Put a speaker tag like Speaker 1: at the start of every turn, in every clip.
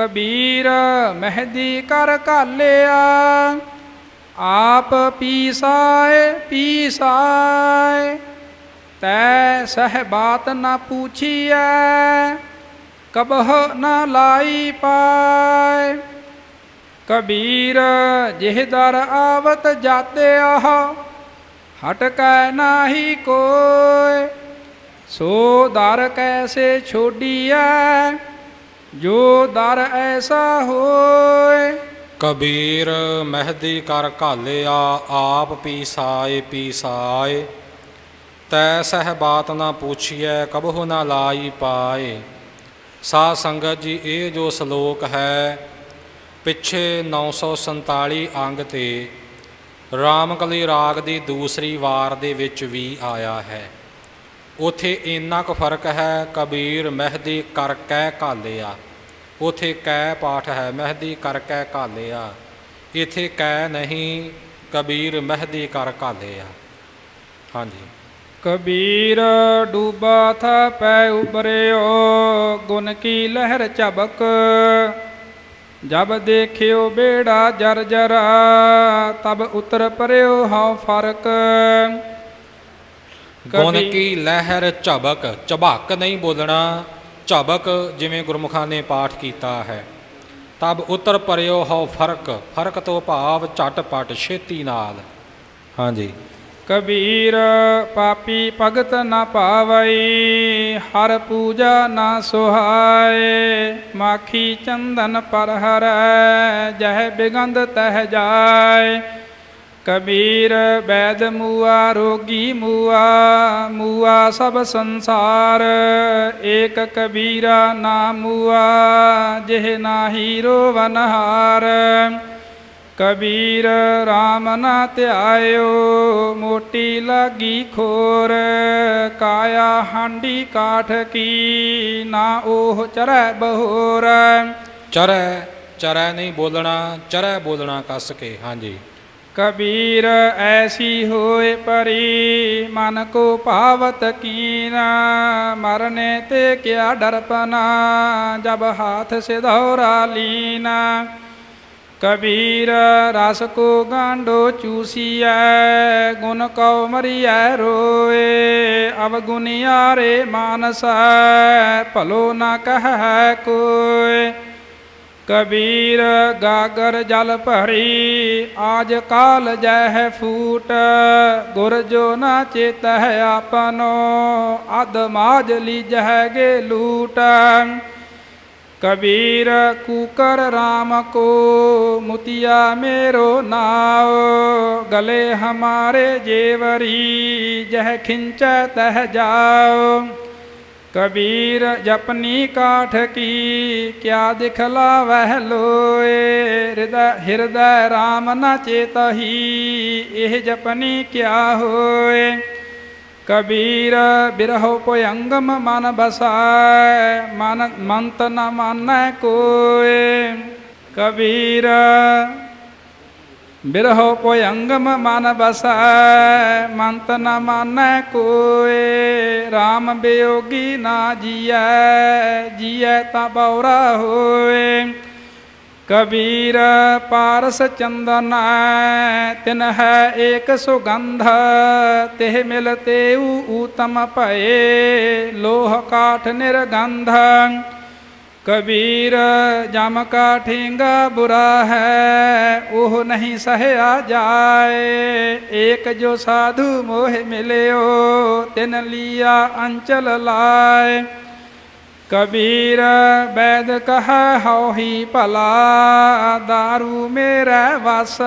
Speaker 1: ਕਬੀਰ ਮਹਿਦੀ ਕਰ ਘਾਲਿਆ ਆਪ ਪੀਸਾਏ ਪੀਸਾਏ ਤੈ ਸਹਿ ਬਾਤ ਨਾ ਪੁੱਛੀਐ ਕਬਹ ਨਾ ਲਾਈ ਪਾਏ ਕਬੀਰ ਜਿਹ ਦਰ ਆਵਤ ਜਾਤੇ ਆਹ ਹਟਕੈ ਨਾਹੀ ਕੋਇ ਸੋ ਦਰ ਕੈਸੇ ਛੋਡੀਐ ਜੋ ਦਰ ਐਸਾ ਹੋਏ।
Speaker 2: ਕਬੀਰ ਮਹਿਦੀ ਕਰ ਘਾਲਿਆ, ਆਪ ਪੀਸਾਏ ਪੀਸਾਏ। ਤੈ ਸਹਿ ਬਾਤ ਨਾ ਪੁੱਛੀਐ, ਕਬਹੁ ਨਾ ਲਾਈ ਪਾਏ। ਸਾ ਸੰਗਤ ਜੀ ਇਹ ਜੋ ਸ਼ਲੋਕ ਹੈ, ਪਿੱਛੇ 947 ਅੰਗ ਤੇ ਰਾਮਕਲੀ ਰਾਗ ਦੀ ਦੂਸਰੀ ਵਾਰ ਦੇ ਵਿੱਚ ਵੀ ਆਇਆ ਹੈ। ਉਥੇ ਇੰਨਾ ਕੁ ਫ਼ਰਕ ਹੈ, ਕਬੀਰ ਮਹਿਦੀ ਕਰ ਕਹਿ ਘਾਲਿਆ। ਉਥੇ ਕੈ ਪਾਠ ਹੈ, ਮਹਿਦੀ ਕਰ ਕਹਿ ਘਾਲਿਆ। ਇਥੇ ਕੈ ਨਹੀਂ, ਕਬੀਰ ਮਹਿਦੀ ਕਰ ਘਾਲਿਆ। ਹਾਂਜੀ।
Speaker 1: ਕਬੀਰ ਡੂਬਾ ਥਾ ਪੈ ਉਬਰਿਓ ਗੁਣ ਕੀ ਲਹਿਰ ਚਬਕ ਜਬ ਦੇਖਿਓ ਬੇੜਾ ਜਰ ਜਰਾ, ਤਬ ਉਤਰ ਪਰਿਓ ਹਉ ਫ਼ਰਕ।
Speaker 2: ਗੁਣ ਕੀ ਲਹਿਰ ਝਬਕ ਝਬਕ ਨਹੀਂ ਬੋਲਣਾ। ਝਬਕ ਜਿਵੇਂ ਗੁਰਮੁਖਾਂ ਨੇ ਪਾਠ ਕੀਤਾ ਹੈ। ਤਬ ਉਤਰ ਪਰਿਓ ਹਉ ਫ਼ਰਕ ਫ਼ਰਕ ਤੋਂ ਭਾਵ ਝਟਪਟ ਛੇਤੀ ਨਾਲ। ਹਾਂਜੀ।
Speaker 1: ਕਬੀਰ ਪਾਪੀ ਭਗਤ ਨ ਪਾਵਈ ਹਰ ਪੂਜਾ ਨਾ ਸੁਹਾਏ। ਮਾਖੀ ਚੰਦਨ ਪਰ ਹਰੈ ਜਹ ਬਿਗੰਧ ਤਹ ਜਾਏ। ਕਬੀਰ ਬੈਦ ਮੂਆ, ਰੋਗੀ ਮੂਆ ਮੂਆ ਸਭ ਸੰਸਾਰ। ਏਕ ਕਬੀਰਾ ਨਾ ਮੂਆ, ਜਿਹ ਨਾਹੀ ਰੋਵਨਹਾਰ ਕਬੀਰ RAM ਨਾ ਧਿਆਇਓ, ਮੋਟੀ ਲਾਗੀ ਖੋਰ। ਕਾਇਆ ਹਾਂਡੀ ਕਾਠ ਕੀ, ਨਾ ਉਹ ਚਰੈ ਬਹੋਰ।
Speaker 2: ਚਰੈ ਚਰੈ ਨਹੀਂ ਬੋਲਣਾ, ਚਰੈ ਬੋਲਣਾ ਕੱਸ ਕੇ, ਹਾਂਜੀ।
Speaker 1: ਕਬੀਰ ਐਸੀ ਹੋਏ ਪਰੀ, ਮਨ ਕੋ ਭਾਵਤ ਕੀਨਾ, ਮਰਨੇ ਤੇ ਕਿਆ ਡਰਪਨਾ ਜਬ ਹਾਥ ਸਿਧੌਰਾ ਲੀਨਾ। ਕਬੀਰ ਰਸ ਕੋ ਗਾਂਡੋ ਚੂਸੀਐ, ਗੁਣ ਕਉ ਮਰੀਐ ਰੋਏ ਅਵਗੁਨਿਆਰੇ ਮਾਨਸੈ, ਭਲੋ ਨਾ ਕਹੈ ਕੋਇ ਕਬੀਰ ਗਾਗਰ ਜਲ ਭਰੀ, ਆਜ ਕਾਲ ਜਹ ਫੂਟ। ਗੁਰ ਜੋ ਨਾ ਚੇਤਹਿ ਆਪਨੋ ਅਦ ਮਾਜ ਲੀਜਹਿ ਗੇ ਲੂਟ। ਕਬੀਰ ਕੂਕਰ RAM ਕੋ, ਮੁਤਿਆ ਮੇਰੋ ਨਾਉ। ਗਲੇ ਹਮਾਰੇ ਜੇਵਰੀ, ਜਹ ਖਿੰਚੈ ਤਹ ਜਾਓ ਕਬੀਰ ਜਪਨੀ ਕਾਠ ਕੀ, ਕਿਆ ਦਿਖਲਾ ਵਹਿ ਲੋਏ? ਹਿਰਦੈ ਹਿਰਦੈ RAM ਨਾ ਚੇਤਹੀ, ਇਹ ਜਪਨੀ ਕਿਆ ਹੋਏ? ਕਬੀਰ ਬਿਰਹੁ ਭਯੰਗਮ ਮਨ ਬਸੈ ਮਨ ਮੰਤ ਨ ਮਾਨੈ ਕੋਏ? ਕਬੀਰ ਬਿਰਹੁ ਭਯੰਗਮ ਮਨ ਬਸੈ ਮੰਤ ਨ ਮਾਨੈ ਕੋਏ RAM ਬਿਯੋਗੀ ਨਾ ਜੀਐ ਜੀਐ ਤਾ ਬਉਰਾ ਹੋਏ ਕਬੀਰ ਪਾਰਸ ਚੰਦਨ, ਤਿਨ ਹੈ ਏਕ ਸੁਗੰਧ, ਤਿਹ ਮਿਲ ਤੇਉ ਊਤਮ ਭਏ, ਲੋਹ ਕਾਠ ਨਿਰਗੰਧ। ਕਬੀਰ ਜਮ ਕਾ ਠੇਂਗਾ ਬੁਰਾ ਹੈ, ਉਹ ਨਹੀਂ ਸਹਿਆ ਜਾਏ। ਏਕ ਜੋ ਸਾਧੂ ਮੋਹ ਮਿਲਿਓ, ਤਿਨ ਲੀਆ ਅੰਚਲ ਲਾਏ। ਕਬੀਰ ਬੈਦ ਕਹ ਹਉ ਹੀ ਭਲਾ, ਦਾਰੂ ਮੇਰਾ ਵਸ।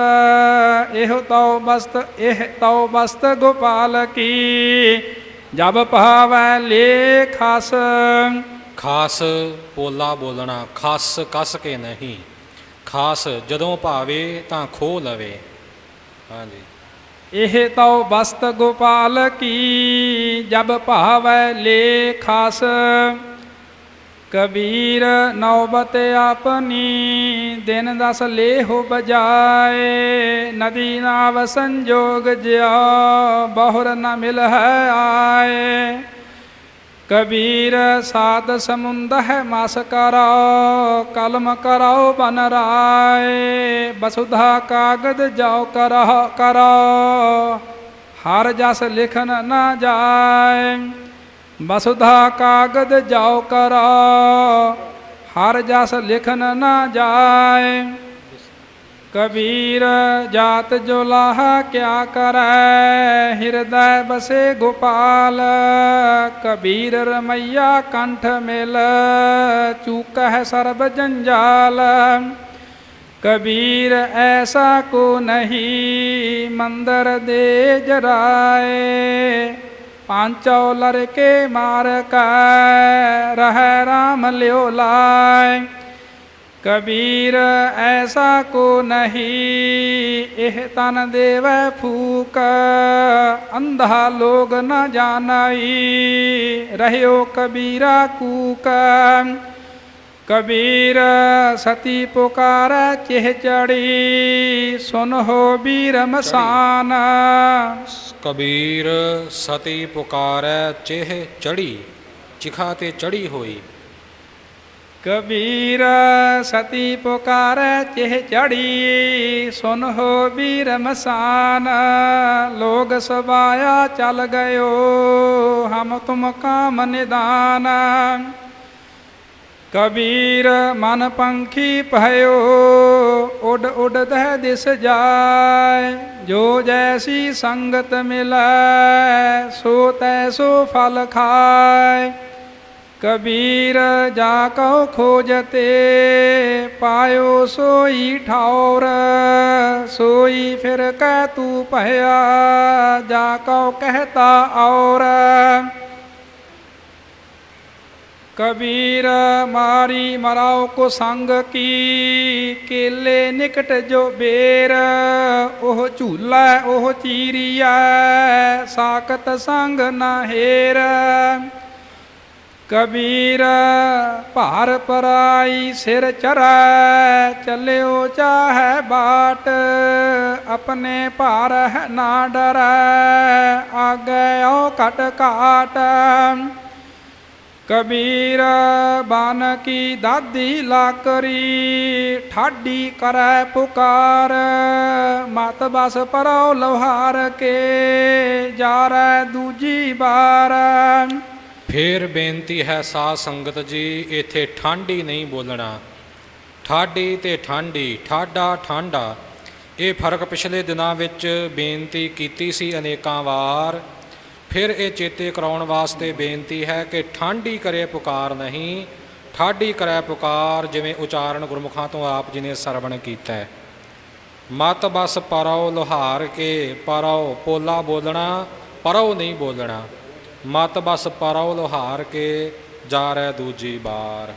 Speaker 1: ਇਹੋ ਤਉ ਬਸਤ, ਇਹ ਤਉ ਬਸਤ ਗੋਪਾਲ ਕੀ, ਜਬ ਭਾਵੈ ਲੇ
Speaker 2: ਖਾਸ ਪੋਲਾ ਬੋਲਣਾ, ਖਾਸ ਕੱਸ ਕੇ ਨਹੀਂ। ਖਾਸ ਜਦੋਂ ਭਾਵੇ ਤਾਂ ਖੋ ਲਵੇ। ਹਾਂਜੀ।
Speaker 1: ਇਹ ਤਉ ਬਸਤ ਗੋਪਾਲ ਕੀ, ਜਬ ਭਾਵੈ ਲੇ ਖਾਸ। ਕਬੀਰ ਨੌਬਤ ਆਪਨੀ ਦਿਨ ਦਸ ਲੇਹੋ ਬਜਾਏ। ਨਦੀ ਨਾਵ ਸੰਜੋਗ ਜਿਆ, ਬਹੁਰ ਨ ਮਿਲ ਹੈ ਆਏ। ਕਬੀਰ ਸਾਧ ਸਮੁੰਦ ਹੈ ਮਸ ਕਰੋ, ਕਲਮ ਕਰੋ ਬਨ ਰਾਏ, ਬਸੁਧਾ ਕਾਗਦ ਜਾਓ ਕਰੋ ਕਰੋ। ਹਰ ਜਸ ਲਿਖਨ ਨਾ ਜਾਏ, ਬਸੁਧਾ ਕਾਗਦ ਜਾਓ ਕਰੋ। ਹਰ ਜਸ ਲਿਖਨ ਨਾ ਜਾਏ ਕਬੀਰ ਜਾਤ ਜੋ ਲਾਹਾ ਕਿਆ ਕਰੈ, ਹਿਰਦੈ ਬਸੇ ਗੋਪਾਲ। ਕਬੀਰ ਰਮਈਆ ਕੰਠ ਮਿਲ, ਚੂਕਹਿ ਸਰਬ ਜੰਜਾਲ। ਕਬੀਰ ਐਸਾ ਕੋ ਨਹੀਂ, ਮੰਦਰ ਦੇ ਜਰਾਏ। ਪਾਂਚੋ ਲੜਕੇ ਮਾਰ ਕੈ, ਰਹਿ ਰਾਮ ਲਿਓ ਲਾਏ ਕਬੀਰ, ਐਸਾ ਕੋ ਨਹੀਂ। ਇਹ ਤਨ ਦੇਵੈ ਫੂਕ, ਅੰਧਾ ਲੋਗ ਨ ਜਾਣਈ। ਰਹਿਓ ਕਬੀਰਾ ਕੂਕ। ਕਬੀਰ, ਸਤੀ ਪੁਕਾਰ ਚਿਹ ਚੜੀ। ਸੁਨ ਹੋ ਬੀਰ ਮਸਾਨ।
Speaker 2: ਕਬੀਰ, ਸਤੀ ਪੁਕਾਰ ਚਿਹ ਚੜੀ। ਚਿਖਾ ਤੇ ਚੜੀ ਹੋਈ।
Speaker 1: ਕਬੀਰ ਸਤੀ ਪੁਕਾਰੈ ਚਿਹ ਚੜੀ, ਸੁਨ ਹੋ ਬੀਰ ਮਸਾਨ। ਲੋਗ ਸਬਾਇਆ ਚਲ ਗਇਓ, ਹਮ ਤੁਮ ਕਾਮ ਨਿਦਾਨ। ਕਬੀਰ ਮਨ ਪੰਖੀ ਭਇਓ, ਉਡ ਉਡਦਹਿ ਦਿਸ ਜਾਏ। ਜੋ ਜੈਸੀ ਸੰਗਤ ਮਿਲੈ, ਸੋ ਤੈਸੋ ਫਲ ਖਾਏ। ਕਬੀਰ ਜਾ ਕਉ ਖੋਜਤੇ ਪਾਇਓ ਸੋਈ ਠੌਰ ਸੋਈ ਫਿਰ ਕਹਿ ਤੂ ਭਇਆ ਜਾ ਕਉ ਕਹਤਾ ਔਰ ਕਬੀਰ ਮਾਰੀ ਮਰਾਓ ਕੋ ਸੰਗ ਕੀ ਕੇਲੇ ਨਿਕਟ ਜੋ ਬੇਰ ਉਹ ਝੂਲਾ ਉਹ ਚੀਰੀਆ ਸਾਕਤ ਸੰਗ ਨਾ ਹੇਰ ਕਬੀਰ, ਭਾਰ ਪਰਾਈ ਸਿਰ ਚਰੈ ਚੱਲਿਓ ਚਾਹੈ ਬਾਟ, ਆਪਣੇ ਭਾਰ ਹੈ ਨਾ ਡਰੈ, ਆਗੇ ਓ ਕਟ ਕਾਟ ਕਬੀਰ, ਬਨ ਕੀ ਦਾਦੀ ਲਾਕਰੀ, ਠਾਡੀ ਕਰੈ ਪੁਕਾਰ। ਮਤ ਬਸ ਪਰੋ ਲੋਹਾਰ ਕੇ, ਜਾਰੈ ਦੂਜੀ ਬਾਰ।
Speaker 2: ਫੇਰ ਬੇਨਤੀ ਹੈ ਸਾਧ ਸੰਗਤ ਜੀ, ਇੱਥੇ ਠਾਂਡੀ ਨਹੀਂ ਬੋਲਣਾ। ਠਾਡੀ ਤੇ ਠਾਂਡੀ ਠਾਡਾ ਠਾਂਡਾ ਇਹ ਫ਼ਰਕ ਪਿਛਲੇ ਦਿਨਾਂ ਵਿੱਚ ਬੇਨਤੀ ਕੀਤੀ ਸੀ ਅਨੇਕਾਂ ਵਾਰ। ਫਿਰ ਇਹ ਚੇਤੇ ਕਰਾਉਣ ਵਾਸਤੇ ਬੇਨਤੀ ਹੈ ਕਿ ਠਾਂਡੀ ਕਰੇ ਪੁਕਾਰ ਨਹੀਂ। ਠਾਡੀ ਕਰੈ ਪੁਕਾਰ ਜਿਵੇਂ ਉਚਾਰਨ ਗੁਰਮੁਖਾਂ ਤੋਂ ਆਪ ਜੀ ਨੇ ਸਰਵਣ ਕੀਤਾ ਹੈ। ਮਤ ਬਸ ਪਰਉ ਲੋਹਾਰ ਕੇ, ਪਰਉ ਪੋਲਾ ਬੋਲਣਾ, ਪਰਉ ਨਹੀਂ ਬੋਲਣਾ। ਮਤ ਬਸ ਪਰਉ ਲੋਹਾਰ ਕੇ ਜਾ ਰਹਿ ਦੂਜੀ ਬਾਰ।